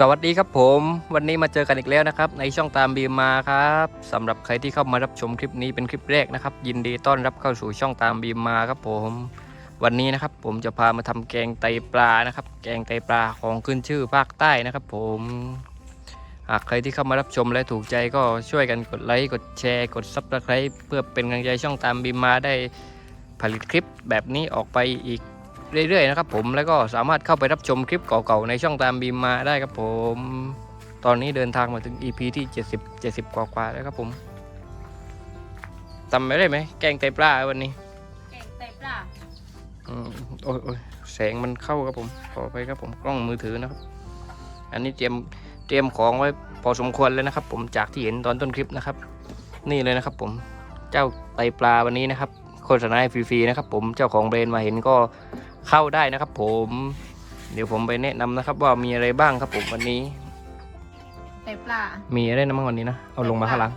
สวัสดีครับผม วันนี้มาเจอกันอีกแล้วนะครับ ในช่องตามบีมมาครับสำหรับใครที่เข้ามารับชมคลิปนี้เป็นคลิปแรกนะครับ ยินดีต้อนรับเข้าสู่ช่องตามบีมมาครับผม วันนี้นะครับผมจะพามาทำแกงไตปลานะครับ แกงไตปลาของขึ้นชื่อภาคใต้นะครับ ผมหากใครที่เข้ามารับชมและถูกใจก็ช่วยกันกดไลค์กดแชร์กดซับสไครต์เพื่อเป็นกำลังใจช่องตามบีมมาได้ผลิตคลิปแบบนี้ออกไปอีก เรื่อยๆนะครับผมแล้วก็สามารถเข้าไปรับชมคลิปเก่าๆในช่องตามบีมมาได้ครับผม ตอนนี้เดินทางมาถึง EP ที่ 70 70 กว่าๆแล้วครับผมทำไม่ได้ไหมแกงไตปลาวันนี้แกงไตปลาอืมโอ้ยโอ้ยแสงมันเข้าครับผมขอไปครับผมกล้องมือถือนะครับ อันนี้เตรียมเตรียมของไว้พอสมควรเลยนะครับ ผมจากที่เห็นตอนต้นคลิปนะครับ นี่เลยนะครับ ผมเจ้าไตปลาวันนี้นะครับโฆษณาให้ฟรีๆนะครับ ผมเจ้าของแบรนด์มาเห็นก็ เข้าได้นะครับ ผม เดี๋ยวผมไปแนะนำนะครับ ว่ามีอะไรบ้างครับผมวันนี้ไตปลา มีอะไรนะบ้างวันนี้นะเอาลงมาข้างหลัง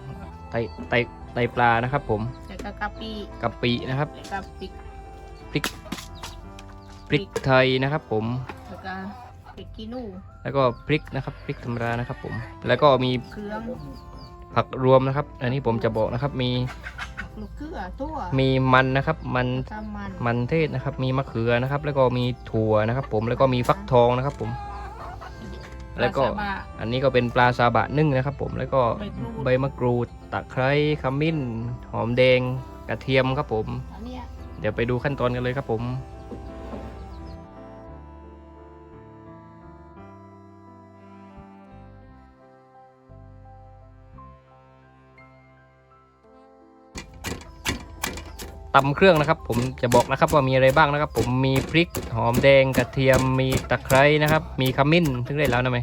ไตไตไตปลานะครับ ผมแล้วก็กะปิกะปินะครับแล้วก็พริกพริกไทยนะครับ ผมแล้วก็พริกขี้หนูแล้วก็พริกนะครับพริกธรรมดานะครับ ผม แล้วก็มีเครื่อง ผักรวมนะครับ อันนี้ผมจะบอกนะครับ มีลูกเกลือตัวมีมันนะครับ มันกามันมันเทศนะครับ มีมะเขือนะครับ แล้วก็มีถั่วนะครับ ผมแล้วก็มีฟักทองนะครับ ผม แล้วก็ ปาซาบะอันนี้ก็เป็นปลาซาบะนึ่งนะครับ ผมแล้วก็ใบกรูดใบมะกรูดตะไคร้ขมิ้น หอมแดงกระเทียมครับผม อันเนี้ย เดี๋ยวไปดูขั้นตอนกันเลยครับผม ตำเครื่องนะครับ ผมจะบอกนะครับว่ามีอะไรบ้างนะครับ ผมมีพริกหอมแดงกระเทียมมีตะไคร้นะครับ มีขมิ้นถึงได้แล้วนะไหม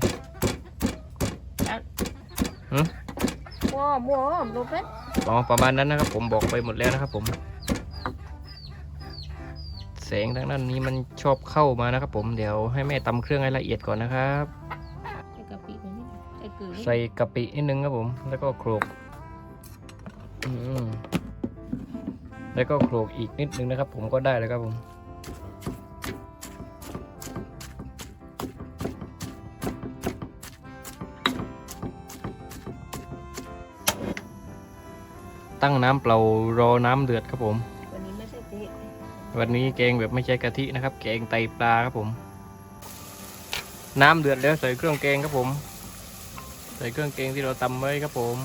ว้าวว้าวดูเป็ดอ๋อประมาณนั้นนะครับ ผมบอกไปหมดแล้วนะครับ ผม แสงทางด้านนี้มันชอบเข้ามานะครับ ผมเดี๋ยวให้แม่ตำเครื่องให้ละเอียดก่อนนะครับใส่กะปิไปนิดใส่เกลือนิดใส่กะปินิดนึงครับผม แล้วก็โขลกอืม แล้วก็โขลกอีกนิดนึงนะครับ ผมก็ได้แล้วครับผมตั้งน้ำเปล่ารอน้ำเดือดครับผม วันนี้ไม่ใส่เกลือวันนี้แกงแบบไม่ใช่กะทินะครับ แกงไตปลาครับผม น้ำเดือดแล้วใส่เครื่องแกงครับผม ใส่เครื่องแกงที่เราตำไว้ครับผม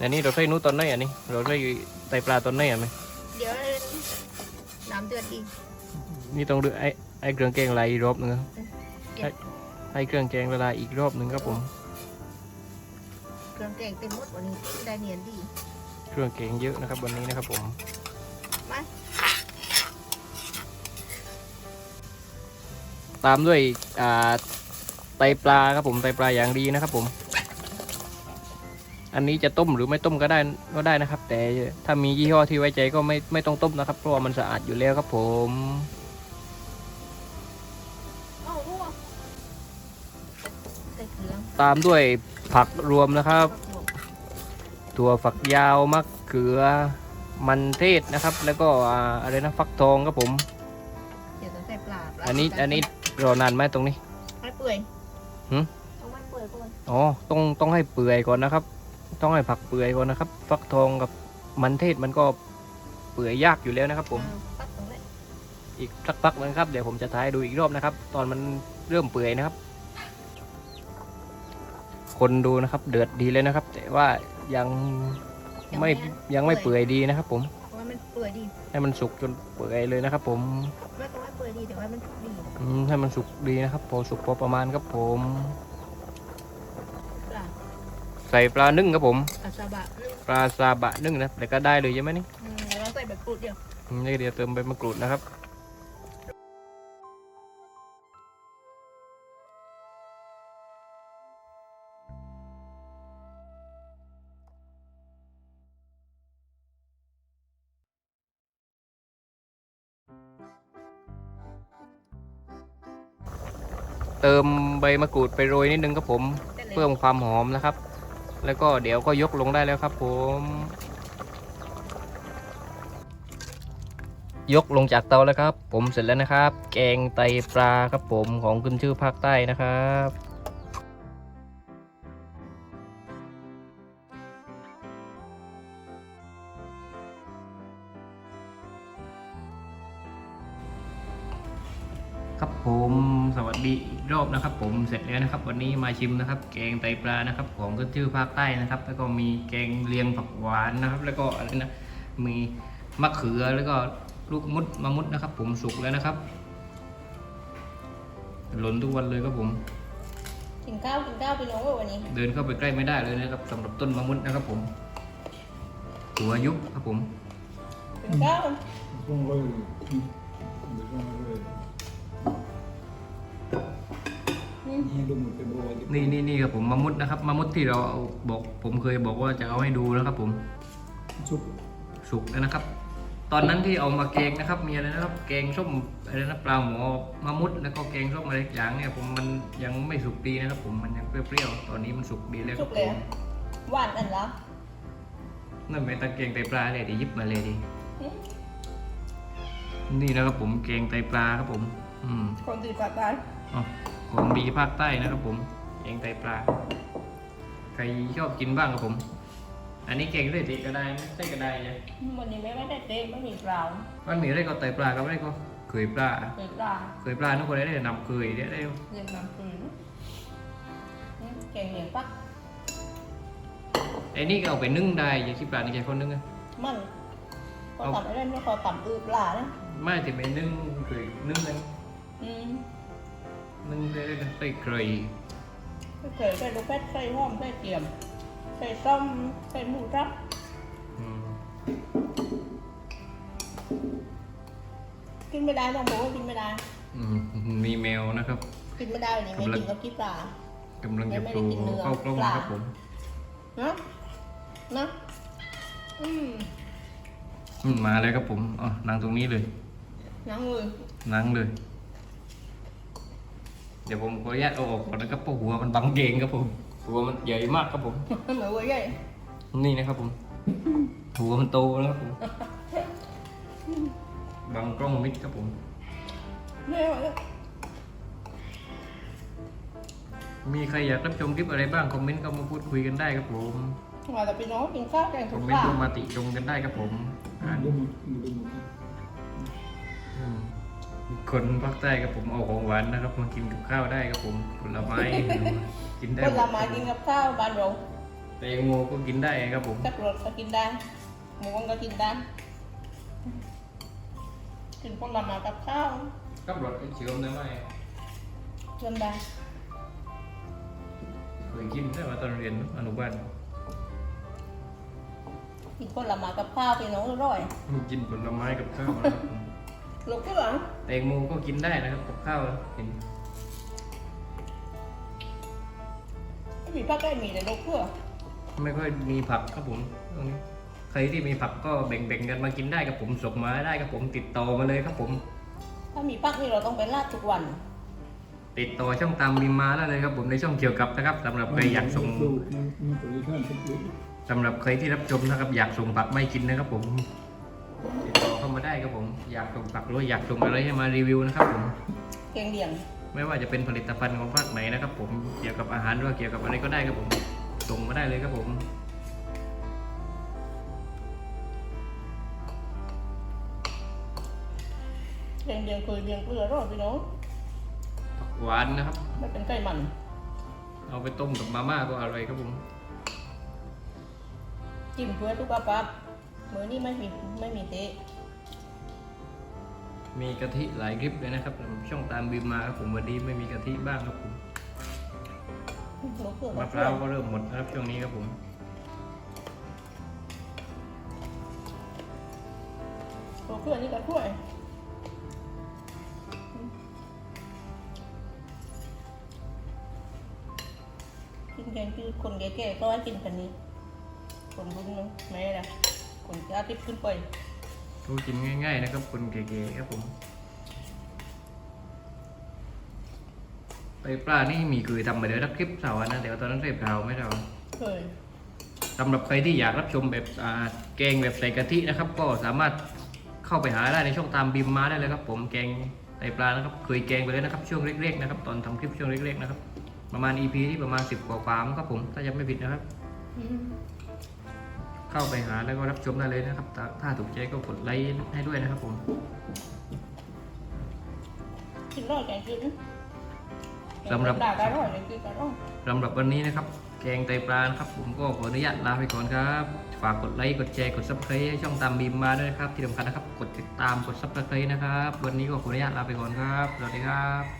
แต่นี่เราใส่นู้นตอนไหนอะนี่เราใส่ไตปลาตอนไหนอะไหมเดี๋ยวน้ำเดือดดีนี่ต้องเดือดไอ้ไอ้เครื่องแกงละลายอีกรอบหนึงครับเดี๋ยวให้เครื่องแกงละลายอีกรอบหนึ่งครับผม เครื่องแกงเต็มหมดวันนี้ได้เนียนดีเครื่องแกงเยอะนะครับวันนี้นะครับผมมาตามด้วยอ่าไตปลาครับผมไตปลาอย่างดีนะครับผม อันนี้จะต้มหรือไม่ต้มก็ได้ก็ได้นะครับ แต่ถ้ามียี่ห้อที่ไว้ใจก็ไม่ไม่ต้องต้มนะครับ เพราะว่ามันสะอาดอยู่แล้วครับผมเอาวัวใส่เครื่องตามด้วยผักรวมนะครับถั่วฝักยาวมะเขือ มันเทศนะครับ แล้วก็อ่าอะไรนะฟักทองครับผมเดี๋ยวต้องใส่ปลาปลาอันนี้อันนี้รอนานไหมตรงนี้ให้เปื่อยหืมต้องให้เปื่อยก่อนอ๋อต้องต้องให้เปื่อยก่อนนะครับ ต้องให้ผักเปื่อยก่อนนะครับ ฟักทองกับมันเทศมันก็เปื่อยยากอยู่แล้วนะครับ ผมเออปัดตรงนี้อีกสักพักนะครับเดี๋ยวผมจะถ่ายให้ดูอีกรอบนะครับ ตอนมันเริ่มเปื่อยนะครับ คนดูนะครับ เดือดดีเลยนะครับ แต่ว่ายังไม่ยังไม่เปื่อยดีนะครับ ผมเพราะว่ามันเปื่อยดีให้มันสุกจนเปื่อยเลยนะครับ ผมไม่ต้องให้เปื่อยดีแต่ว่ามันดีอืมให้มันสุกดีนะครับ พอสุกพอประมาณครับผมปลา ใส่ปลานึ่งครับผมปลาซาบะนึ่งปลาซาบะนึ่งนะแต่ก็ได้เลยใช่ไหมนี่อืมแล้วใส่แบบกรูดเดียวอืมนี่เดี๋ยวเติมใบมะกรูดนะครับ เติมใบมะกรูดไปโรยนิดนึงครับผมแต่เลยเพิ่มความหอมนะครับ แล้วก็เดี๋ยวก็ยกลงได้แล้วครับผม ยกลงจากเตาแล้วครับ ผมเสร็จแล้วนะครับ แกงไตปลาครับผมของขึ้นชื่อภาคใต้นะครับครับผม สวัสดี รอบนะครับ ผมเสร็จแล้วนะครับ วันนี้มาชิมนะครับ แกงไตปลานะครับ ของขึ้นชื่อภาคใต้นะครับ แล้วก็มีแกงเลียงผักหวานนะครับ แล้วก็อะไรนะมีมะเขือแล้วก็ลูกมุดมะมุดนะครับ ผมสุกแล้วนะครับ หล่นทุกวันเลยครับผมกินข้าวกินข้าวพี่น้องเว้ยวันนี้ เดินเข้าไปใกล้ไม่ได้เลยนะครับสำหรับต้นมะมุดนะครับ ผม หัวยุบครับผมกินข้าว Son röd. Det är sån röd. อืม Ingen dum är bra. นี่นี่นี่ครับผมมะมุดนะครับมะมุดที่เราเอาบอกผมเคยบอกว่าจะเอาให้ดูนะครับผม Supp. สุกแล้วนะครับ ตอนนั้นที่เอามาแกงนะครับ มีอะไรนะครับ แกงส้มอะไรนะปลาหมอมะมุดแล้วก็แกงส้มอะไรอย่างเนี่ยผมมันยังไม่สุกดีนะครับ ผมมันยังเปรี้ยวๆตอนนี้มันสุกดีแล้วคสุรับกผแล้วมหวานกันแล้วนั่นเป็นตะแกงไตปลาเลยดิยิบมาเลยดิอืมนี่นะครับผมแกงไตปลาครับผม อืมคนตื่นกว่าตายอ๋อ ของดีภาคใต้นะครับผมแกงไตปลาใครชอบกินบ้างครับผม อันนี้แกงด้วยติก็ได้ไม่ใช่ก็ได้เลยวันนี้ไม่ได้เต้ไม่มีเปล่ามันมีอะไรก็ไตปลากับอะไรก็เคยปลาเคยปลาเคยปลาทุกคนได้นำเคยได้ได้เรียนน้ำปืนอืมแกงเหลียงปักไอ้นี่ก็เอาไปนึ่งได้อย่าคิดปลาในใจคนนึงอะมันพอเอาต่ำไม่ได้ไม่พอต่ำอือปลานะไม่ถึงไปนึ่งเคยนึ่งนึงอืม นึ่งได้ได้ไปเคยไม่เคยใส่ลูกเป็ดใส่หอมใส่เกียมใส่ส้มใส่หมูรับอืมกินไม่ได้ต้องบอกว่ากินไม่ได้อืมมีแมวนะครับ กินไม่ได้วันนี้ไม่กินกับกี้ปลากำลังจะไม่โผได้ล่กินเนื้อเข้ากล้องปลาครับผมนะนะอืมอืมมาแล้วครับผมอ๋อนั่งตรงนี้เลยน้ำมือนั่งเลยเดี๋ยวผมขออนุญาตเอาออกก่อนนะครับเพราะหัวมันบังเกงครับผม หัวมันใหญ่มากครับผม เหมือนว่าใหญ่ นี่นะครับผม หัวมันโตแล้วครับผมบังกล้องมิดครับผมไม่ไหวแล้วมีใครอยากรับชมคลิปอะไรบ้างคอมเมนต์เข้ามาพูดคุยกันได้ครับผม ว่าแต่พี่น้องกินข้าวแกงคถุอมงเมปนต์ลาเข้ามาติชมกันได้ครับผมอ่า Dum, คนภาคใต้ครับผมเอาของหวานนะครับมากินกับข้าวได้ครับผมผลไม้ กินได้ผหมลดไม้กินกับข้าวบ้านเราแตงโมก็กินได้ครับผมสับปะรดก็กินได้หมูกรอบก็กินได้กินผลไม้กับข้าวกับรถเชื่อมได้ไหมเริ่มได้เคยกินได้มาตอนเรียนอนุบาลกินผลไม้กับข้าวพี่น้องอร่อยกินผลไม้กับข้าวนะครับ ผมลูกก็หลังแตงโมก็กินได้นะครับกับข้าวเห็นไม่มีผักได้มีแต่ลูกเพื่อไม่ค่อยมีผักครับผมตรงนี้ใครที่มีผักก็แบ่งๆกันมากินได้ครับผมส่งมาได้ครับผมติดต่อมาเลยครับผม ถ้ามีผักนี่เราต้องไปลาดทุกวัน ติดต่อช่องตามบิมมาได้เลยครับผมในช่องเกี่ยวกับนะครับสำหรับใครอยากส่ง Klok, men men på det kan inte bli. สำหรับใครที่รับชมนะครับ อยากส่งผักไม่กินนะครับผม ติดต่อเข้ามาได้ครับผมอยากส่งผักหรืออยากส่งอะไรให้มารีวิวนะครับผมแกงเลียงไม่ว่าจะเป็นผลิตภัณฑ์ของภาคไหนนะครับ ผมเกี่ยวกับอาหารหรือว่าเกี่ยวกับอะไรก็ได้ครับผมส่งมาได้เลยครับผมแกงเลียงเคยเลียงเกลืออร่อยพี่น้องผักหวานนะครับ ไม่เป็นไก่มัน เอาไปต้มกับมาม่าก็อร่อยครับผมจิ้มเพื่อสุขภาพ มื้อนี้ไม่มีไม่มีเตะมีกะทิหลายคลิปเลยนะครับผมช่องตามบิมมาครับผมวันนี้ไม่มีกะทิบ้างครับผมลูกเพื่อมะพร้าวก็เริ่มหมดนะครับช่วงนี้ครับผมลูกเพื่อนี่ก็ช่วยกินแกงคือคนแก่ๆก็ให้กินกันนี้คนรุ่นนึงแม่ละ คนจะติดขึ้นไปก็กินง่าย ๆ นะครับคนเก๋ๆครับผม ไปปลานี่มีคือทำมาเดี๋ยวรับคลิปเสาร์นะเดี๋ยวตอนนั้นเรียบเราไม่เราเคยสำหรับใครที่อยากรับชมแบบอ่าแกงแบบใส่กะทินะครับ ก็สามารถเข้าไปหาได้ในช่องตามบิมมาได้เลยครับ ผมแกงไตปลานะครับเคยแกงไปเลยนะครับช่วงเล็กๆนะครับตอนทำคลิปช่วงเล็กๆนะครับประมาณ EP ที่ประมาณ10กว่าความงครับผมถ้ายังไม่ผิดนะครับอืม เข้าไปหาแล้วก็รับชมได้เลยนะครับถ้าถ้าถูกใจก็กดไลค์ให้ด้วยนะครับผมกินร้อยแกงจืดนะสำหรับด่ากันร้อยแกงจืดกันร้อยสำหรับวันนี้นะครับ แกงไตปลานะครับ ผมก็ขออนุญาตลาไปก่อนครับ ฝากกดไลค์ กดแชร์ กดซับสไครต์ช่องตามบีมมาด้วยนะครับ ที่สำคัญนะครับ กดติดตาม กดซับสไครต์นะครับ วันนี้ก็ขออนุญาตลาไปก่อนครับ สวัสดีครับ